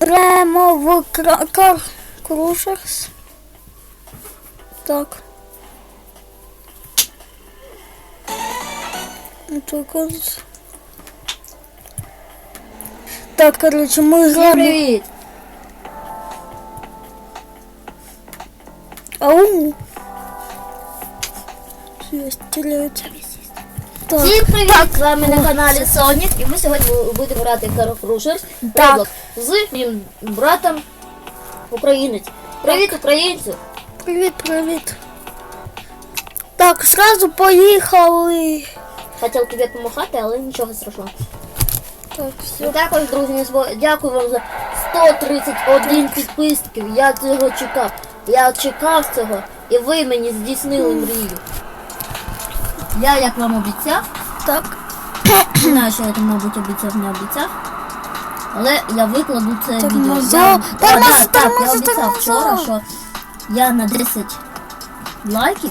Беремо в кра- кар крушерс. Так. Ну, Так, от. Так, короче, граємо. Привіт! Ау. Все, стріляють. Так. Всім привіт! З вами на каналі Сонік і ми сьогодні будемо грати Так. Roblox з моїм братом українець. Привіт, українцю! Привіт, привіт. Так, сразу поїхали. Хотів тобі допомагати, але нічого страшного. Так, І все. також, друзі, дякую вам за 131 підписників. Я цього чекав. Я чекав цього, і ви мені здійснили мрію. Я, як вам обіцяв, Так. не знаю, що я там, мабуть, обіцяв, не обіцяв. Але я викладу це відео. Тормоза. Я- А, да, так, я обіцяв вчора, що я на 10 лайків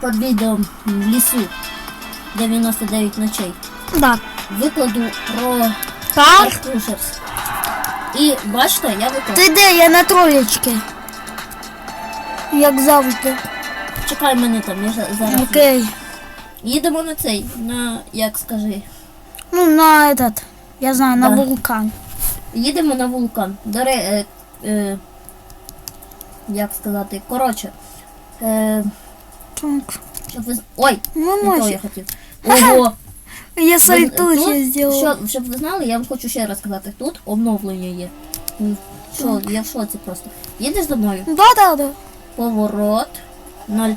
під відео в лісу 99 ночей Так. викладу про Так. І бачите, я викладу. Ти де? Я на троєчки. Як завжди. Чекай мене там, я за- зараз. Окей. Їдемо на цей, на як скажи. Ну, на этот. Я знаю, на Да. вулкан. Їдемо на вулкан. До ре, е, е, як сказати, коротше. Е, Так. щоб ви з- Ой! Ну, Не то я може. хотів. Ого! Я сальтухи Тут, зробила. що, щоб ви знали, я вам хочу ще раз сказати, тут обновлення є. М, Що, я в шоці просто. Їдеш за мною? Да, да, да. Поворот. Ноль.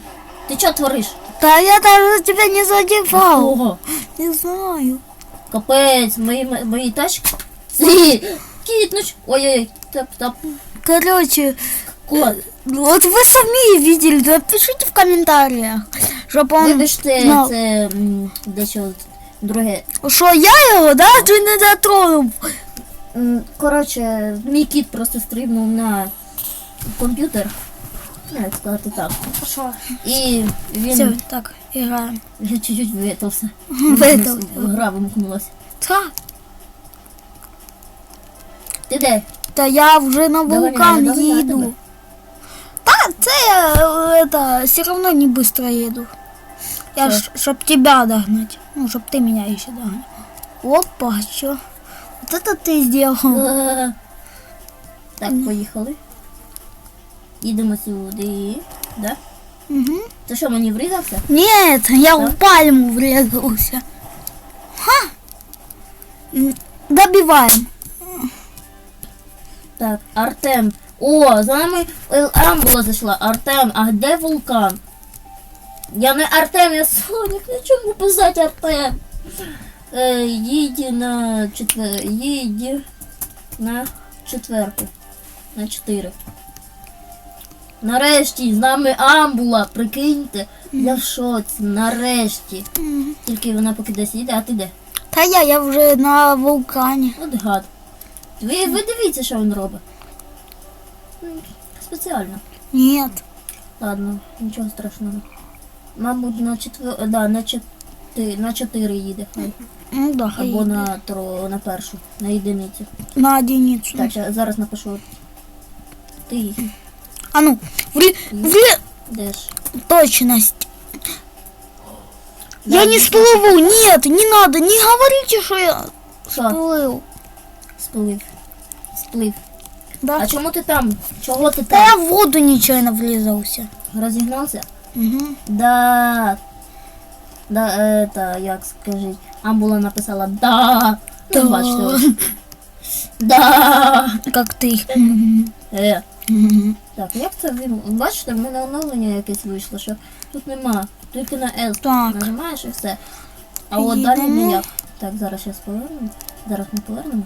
Ти що твориш? Да я даже тебя не задевал. Ого! Не знаю. Капець, мої, мої тачки. Ці, кітнуч. Ой-ой, топ, топ. Короче, Кот. вот вы сами видели, напишите в комментариях, чтобы он Вибачте, знал, це м, дещо друге. что я его даже не дотронул. М, Коротше, мій кіт просто стрибнув на комп'ютер. Ну, як сказати так. Хорошо. І Все, він так, играем. чуть-чуть витався. Витався. Гра вимкнулася. Да, Ти де? та я вже на Доганяю, вулкан доганяю їду. тебе. Та це я е, это, все равно не быстро еду. Я Всё. ж, чтоб тебя догнать. Ну, чтоб ты меня еще догнал. Опа, что? Вот это ты сделал. Е, Так, поїхали. Їдемо сюди. Да? Угу. Ти що, мені врізався? Нет, я в пальму врезался. Ха! Добиваем. Так, Артем. О, за нами Амбула зайшла. Артем, а де вулкан? Я не Артем, я Сонік. На чому писати Артем? Е, їдь на четвер... Їдь на четверку. На чотири. Нарешті з нами Амбула, прикиньте. Я в шоці, нарешті. Тільки вона поки десь їде, а ти де? Та я, я вже на вулкані. От гад. Ви, ви дивіться, що він робить. Спеціально. Нет. Ладно, нічого страшного. Мабуть, на четвер... да, на чотири, на чотири їде хай. Ну да, Або хай. на тро, на першу, на єдиницю. на одиницу. Так, зараз напишу. Ти А ну, вре... йдеш. точность. Да, я не сплыву, нет, не надо, не говорите, что я Що? сплыл. Сплив. Сплив. Да? А чому ти там? Чого ти Да я там? в воду нечаянно врезался. Розігнався? Угу. Да. Да, это, як скажіть. Амбула написала да. Бачите, ось. Да. Как ты. Е. Так, як це він? Бачите, в мене оновлення якесь вийшло, що тут нема. Тільки на S Так. нажимаєш і все. А от далі Їдемо. ніяк. Так, зараз зараз повернемо. Зараз ми повернемо.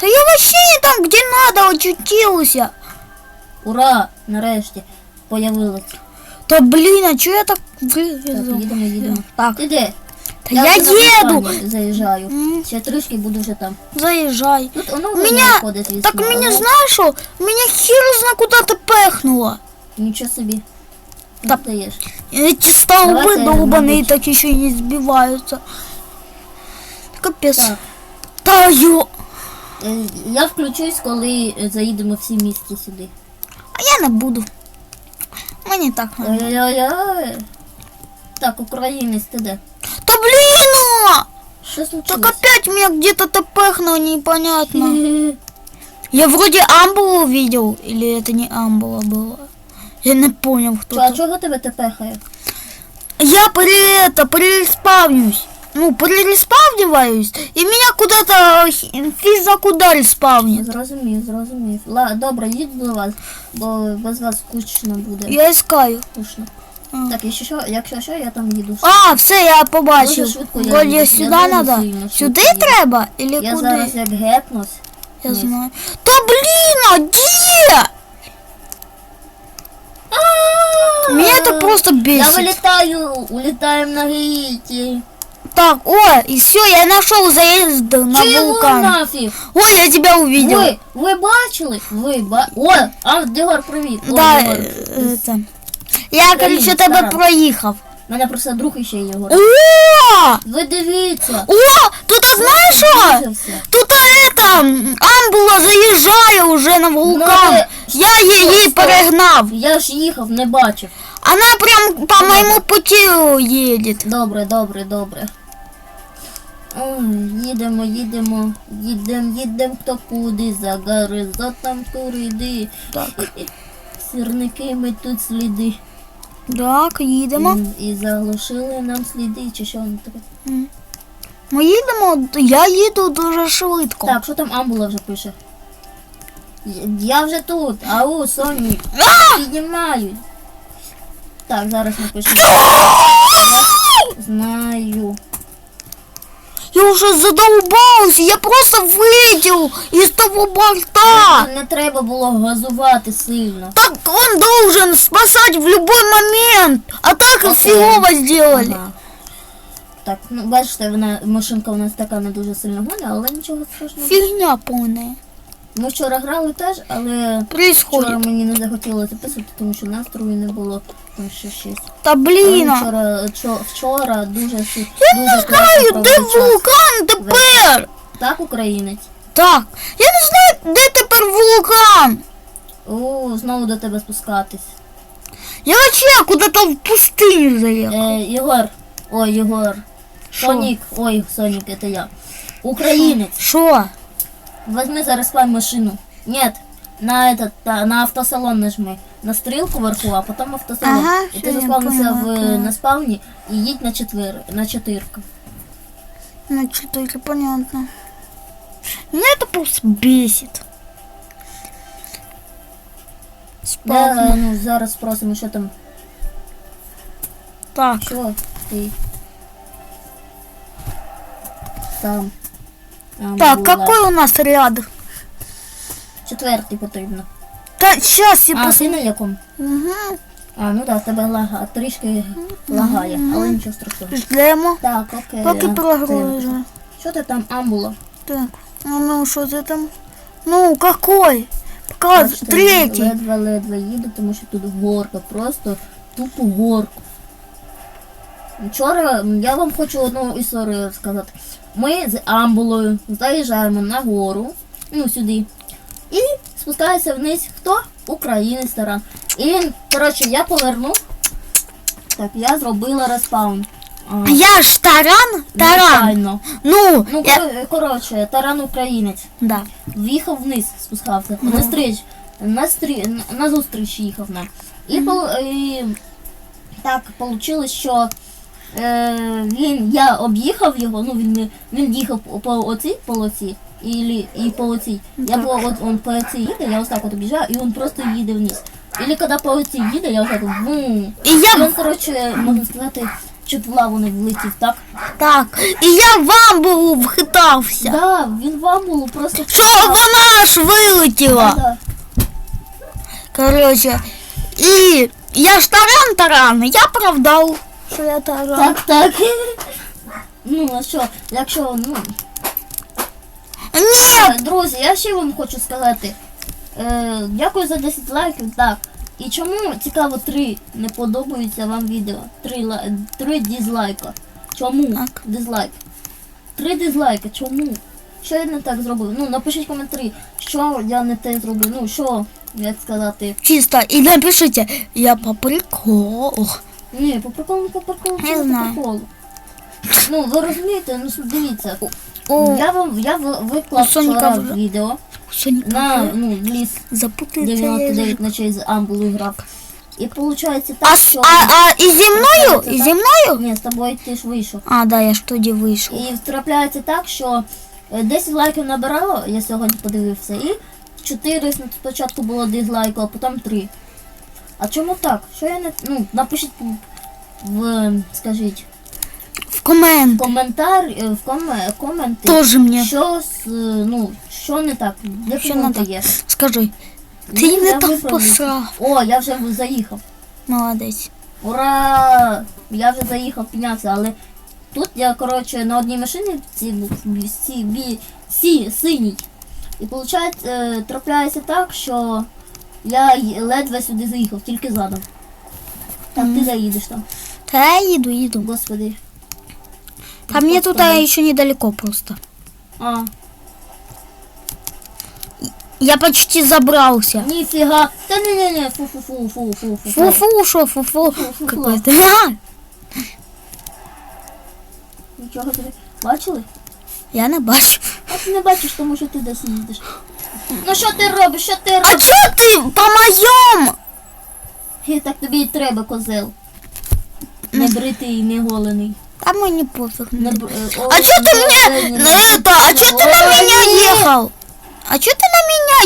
Да я вообще не там, где надо, очутился. Ура! Нарешті появилось. Да блин, а что я так Так, їдемо, їдемо. Так, Ти де? да я, вже на еду. вулкані Заїжджаю. М, Ще трішки буду вже там. Заезжай. Тут оновлення Меня, виходить вісно. так меня але знаешь что? Меня хер зна куда-то пехнуло. Нічого собі. Та- Ти даєш. Эти столбы Давайте, долбаные мабуть. так еще и не сбиваются. Капец. Так. Да ё... Е, Я включусь, коли е, заїдемо всі місті сюди. А я не буду. Мені так не. Ой-ой-ой. Так, українець, ти де? Да блин! ну! Що Так случилось? опять меня где-то тпхнуло, непонятно. Я вроде Амбулу увидел, или это не Амбула было. Я не понял, кто Чо, а это. чого тебе тепехає? Я при это, переспавнюсь. Ну, переспавниваюсь, и меня куда-то хи- физа куда респавнит. Зрозумів, зрозумів. Ла, добре, їду до вас, бо без вас скучно буде. Я искаю. Скучно. А. Так, якщо що, якщо що, я там їду. А, все, я побачив. Дуже швидко я Вроде їду. Я сюди дуже надо. сильно Сюди швидко їду. треба? Или Я куди? зараз як гепнусь. Я Ні. знаю. Да блин, а где? Меня это просто Я бесит. вилітаю, улітаємо на Гаїті. Так, о, и все, я нашел заезд на Чого вулкан. нафіг? Ой, я тебя увидел. Ви, ви бачили? Ви ба... О, а, Дегор, привіт. О, да, Дегор. э, это. Я, короче, тебе проїхав. Мене просто друг іще є Єгор. О! Ви дивіться. О! Тут а знаешь что? Тут а, это амбула заезжає уже на вулкан. ви- Я її стоп. перегнав. Я ж їхав, не бачив. Она прям по моему пути едет. Добре, добре, добре. Їдемо, їдемо, їдемо, їдемо, хто куди, за горизонтом туриди. Так. Сірники ми тут сліди. Так, їдемо. І, і заглушили нам сліди, чи що воно таке? Ми їдемо, я їду дуже швидко. Так, що там Амбула вже пише? Я- вже тут, ау, Соні, піднімаю. Так, зараз напишу. Знаю. Я уже задолбался, я просто вылетел из того борта. Не треба було газувати сильно. Так он должен спасать в любой момент. А так Окей. фигово сделали. Ага. Так, ну бачите, вона машинка у нас така не дуже сильно гоня, але нічого страшного. Фигня полная. Ми вчора грали теж, але вчора мені не захотілося записувати, тому що настрою не було там ще щось. Да Але блин. а. Вчора, чо- вчора дуже Я дуже не класно знаю, провели де час. вулкан тепер. Так, українець. Так, я не знаю, де тепер вулкан. О, знову до тебе спускатись. Я вообще куда-то в пустыню заехал. Е, Єгор. Ой, Єгор. Шо? Сонік. Ой, Сонік, це я. Українець. Шо? Возьми зараз спай машину. Нет, на этот, та- на автосалон нажми. На стрілку вверху, а потім автосалон. Ага, і всё, ти я заспавнився поняла, в, поняла. на спавні і їдь на четвер, на чотирку. Ну, четыре, понятно. Меня это просто бесит. Да, Спавн. ну, зараз спросимо, що там. Так, Що ти? Там. Там так, була. какой у нас ряд? Четвертий потрібно. Да, сейчас я А, ти на якому? Угу. А, ну так, тебе лага, трішки лагає, але нічого страшного. Ждемо. Так, окей. Поки а, прогрузимо. Що ти там амбуло? Так, а ну что ты там? Ну, какой? Пока Бачите, третий. Ледве-ледве їду, тому що тут горка, просто тупо горку. Вчора я вам хочу одну історію розказати. Ми з амбулою заїжджаємо на гору, ну сюди, і спускається вниз хто? Українець таран. І він, коротше, я повернув. Так, я зробила респаун. А, Я ж таран? Таран. Ну, Ну, я... кор- коротше, таран українець. Да. В'їхав вниз, спускався. Ну. На стріч, на, стрі, на, на зустріч їхав нам. І, пол, і так вийшло, що е, він, я об'їхав його, ну він, він їхав по, по оцій полоці. Лі- і по. Я Так. по, от, он по їде, я ось так от об'їжджаю, і він просто їде вниз. Коли по оцій їде, я ось так от бум. І я він, коротше, можна сказати, чуть в лаву не влетів, так? так. І я в амбулу вхитався. Да, він вам було просто Що вона аж вилетіла. Да. Короче, і я ж таран таран, я правдав, що я таран. Так, так. Ну, а що, якщо, ну. Ні, Е, Друзі, я ще вам хочу сказати. Е, дякую за 10 лайків, так. І чому цікаво три не подобаються вам відео? Три, ла- три дизлайка. Чому? Так. Дизлайк. Три дизлайка, чому? Що я не так зробив? Ну, напишіть коментарі, що я не те зробив. Ну, що, як сказати. Чисто. И напишите, я по приколу. Ні, по приколу, по приколу, не знаю. по приколу. Ну, ви розумієте, ну дивіться. О, Я вам я в- виклав У Соніка вчора вже- відео Соник на ну, ліс запутается. 99 ночей з Амбулою грав. І виходить А, так, с- що. а, а и земною? Це И так? земною? Ні, з тобою ти ж вийшов. А, да, я ж тоді вийшов. І трапляється так, що е, 10 лайків набирало, я сьогодні подивився, і 4 спочатку було дизлайку, а потім 3. А чому так? Що я не. Ну, напишіть в, скажіть, В комент. коментар, е, в коме, коменти, Тоже мне. що, з, е, ну, що не так, де Що не так? є. Скажи. Ну, Ти не я так посрав. О, я вже заїхав. Молодець. Ура! Я вже заїхав, піднявся, але тут я, коротше, на одній машині ці, ці, сі, синій. І виходить, е, трапляється так, що я ледве сюди заїхав, тільки задом. Так, ти заїдеш там. Та я їду, їду. Господи. Там мне тут еще недалеко просто. А, Я почти забрался. ніфіга. Та ні ні ні фу фу фу фу фу фу Фу-фу, шо, фу-фу. Фу-фу-фу. Какой-то. А, Нічого тобі. Бачили? Я не бачу. А ти не бачиш, тому що ти десь їздиш. Ну що ти робиш? Що ти А робиш? чё ты по моем? Так тобі і треба, козел. Не бритий, не голений. А мне не пофиг. Не бр- е, А о, чё ты не мне голений, на не это? А чё ты на Ой, меня ні. ехал? А чё ты на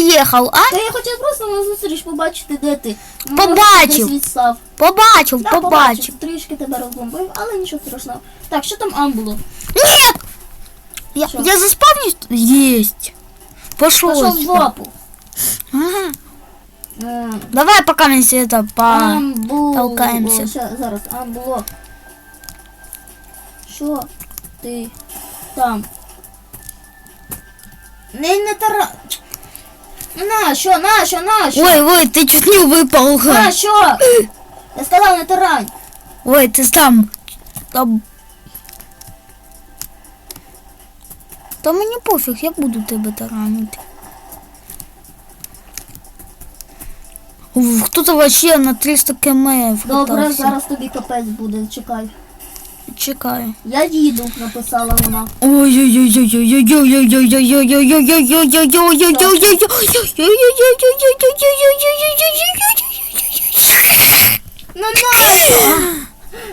меня ехал, а? Та я хотів просто на зустріч побачити, де ти. Побачив. Десь відстав. Побачив, Да, побачив. Трішки тебе розбомбив, але нічого страшного. Так, що там амбуло? Нет! Я, Чё? я заспавнюсь? Есть. Пошел. Пішов в лапу. Ага. Е, Давай пока мы все это по... Амбуло. толкаємося. Ща, зараз, амбуло. Що ти там? Не, не тара... На, що, на, що, на, що? Ой, ой, ты чуть не выпал. На, що? Я сказав, не тарань. Ой, ты там. Там. Та мені пофіг, я буду тебе таранити. Ух, Хто-то вообще на 300 км Добре, вкатався. зараз тобі капець буде, чекай. Чекаю. Я їду, написала вона. Ну нащо?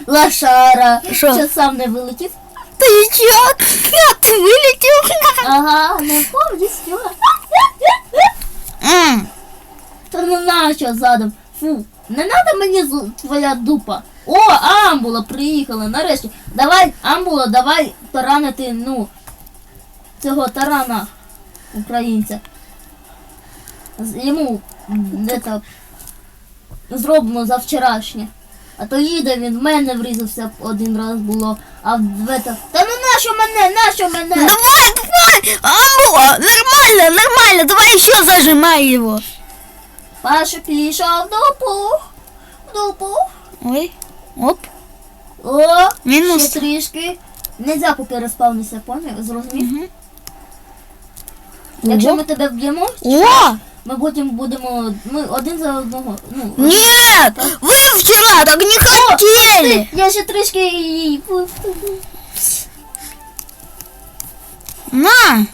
Лошара. Що? Що сам не вилетів? Ти чо? Ти вилетів? Ага, не повністю. Та ну нащо задом? Фу, не треба мені твоя дупа. О, амбула приїхала, нарешті. Давай, амбула, давай таранити, ну, цього тарана українця. Йому это, зроблено за вчорашнє. А то їде він, в мене врізався один раз було, а в это... Та ну нащо мене, нащо мене? Давай, давай! Амбула, нормально, нормально, давай еще зажимай его. Паша пішов в дупу, в дупу. Ой, оп, О, Мінус. ще трішки. Нельзя поки розпавнися, поняв? Зрозумів? Мгм. Якщо Ого. ми тебе вб'ємо, О! ми потім будемо. Ми один за одного. Ну, Нет! Вы вчера так не хотели! ти, я ще трішки її. На!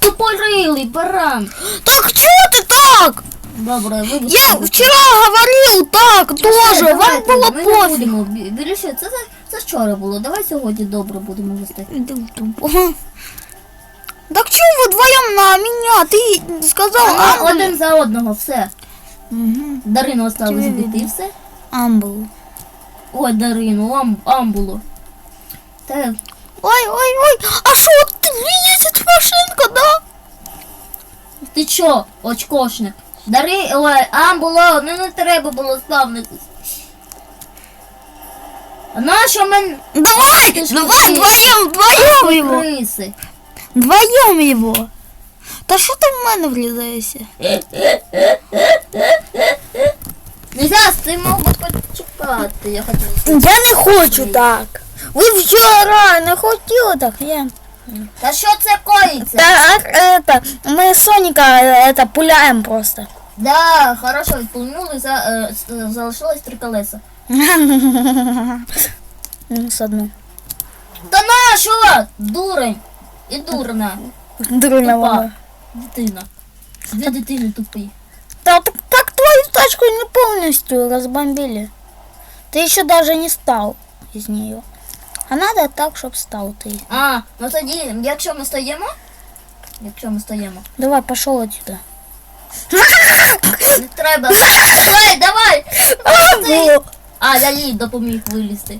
Тупорилий баран. Так чё ты так? Добре, вибачте. Я вчера говорил так тоже, вам Давайте, было ми не пофиг. будемо. Бі- Більше, це, за- це вчора було. Давай сьогодні добре будемо вести. Иди в дупу. Так чё вы вдвоем на меня? Ты сказал А, Амбл. один за одного, все. Мгм. Дарину осталось Тебе збити і видно. все. Амбл. Ой, Дарину, ам, амбуло. Та Ой, ой, ой, а что, ты ездит машинка, да? Ти чо, очкошник? Дари, ой, амбуло, не, не треба було ставнитись. А нащо мен Давай, Ты ж давай ты- вдвоем, вдвоем его. криси? Вдвоем его. Та що ти в мене влізаєшся? Нельзя, ти мог би почекати, я хотів. Я не хочу так. Ви вчора не хотіли так, я Та що це коїться? Так, это, мы Соника э, это пуляем просто. Да, хорошо, відпульнули, за, е, с- залишилось три колеса. Минус одну. Та на що? Дурень і дурна Дурно Тупа. мама. дитина. Дві дитини тупі. Да, так, так твою тачку не полностью разбомбили. Ты еще даже не стал из нее. А надо так, чтобы стал ты. А, ну тоді, якщо ми стоїмо, якщо ми стоїмо, Давай, пошел отсюда. не треба. Давай, давай! Амбу! А, я їй допоміг вилізти.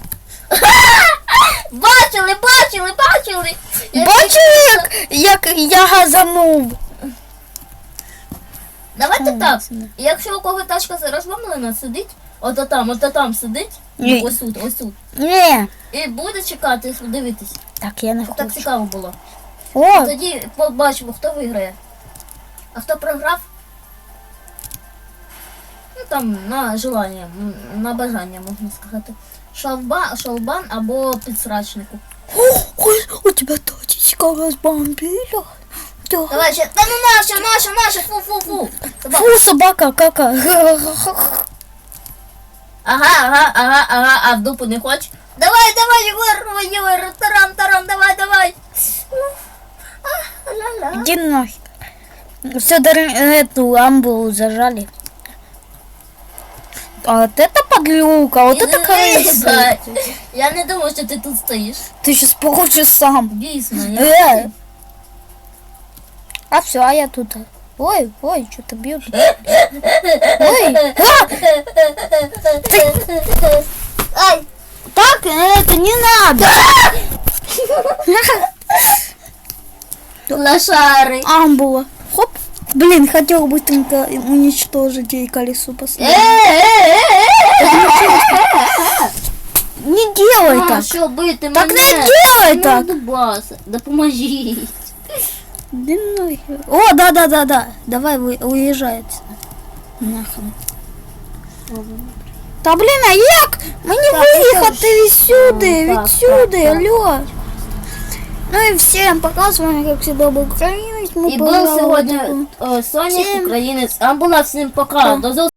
Бачили, бачили, бачили! Я Бачу, як, як я газанув. Давайте так. Якщо у кого тачка розломлена, сидить, ото там, ото там сидить, Ні. ось тут, ось тут. Не, І буде чекати, дивитись. так я не Щоб так хочу. цікаво було. О, Тоді побачимо, хто виграє. А хто програв? Ну там на желання, м, на бажання можна сказати. Шалба, шалбан або підсрачнику. О, ой, у тебя точечка разбомбила. Да. Давай ще. Та ну наша, наша, наша, фу, фу, фу. Собака. Фу, собака, кака. Ага, ага, ага, ага, а в дупу не хочеш? Давай, давай, Егор, Егор, таран, таран, давай, давай. А, ла-ла. Иди нахер. Все, эту амбу зажали. А вот это подлюка, вот это крыса. Бачу. Я не думав, що ти тут стоїш. Ты сейчас получишь сам. Дійсно, Э. я. А все, а я тут. Ой, ой, что-то бьют. Ой, а! Ай, так, это не надо. лошари. Амбула. Хоп. Блин, хотел быстренько уничтожить ей колесо последнее. Не делай А, так. не делай Ну, так. Дубаса, допоможіть. Да нахер. О, да, да, да, да. Давай вы, уезжай отсюда. Нахрен. Та блін, а як? Мені Так, виїхати відсюди, Так, відсюди, так, так. алло. Ну і всім пока, з вами, як завжди, був Українець. Ми І був пограли сьогодні таку- о, Сонік, Всім- українець. А була всім пока. Так. До зустрічі.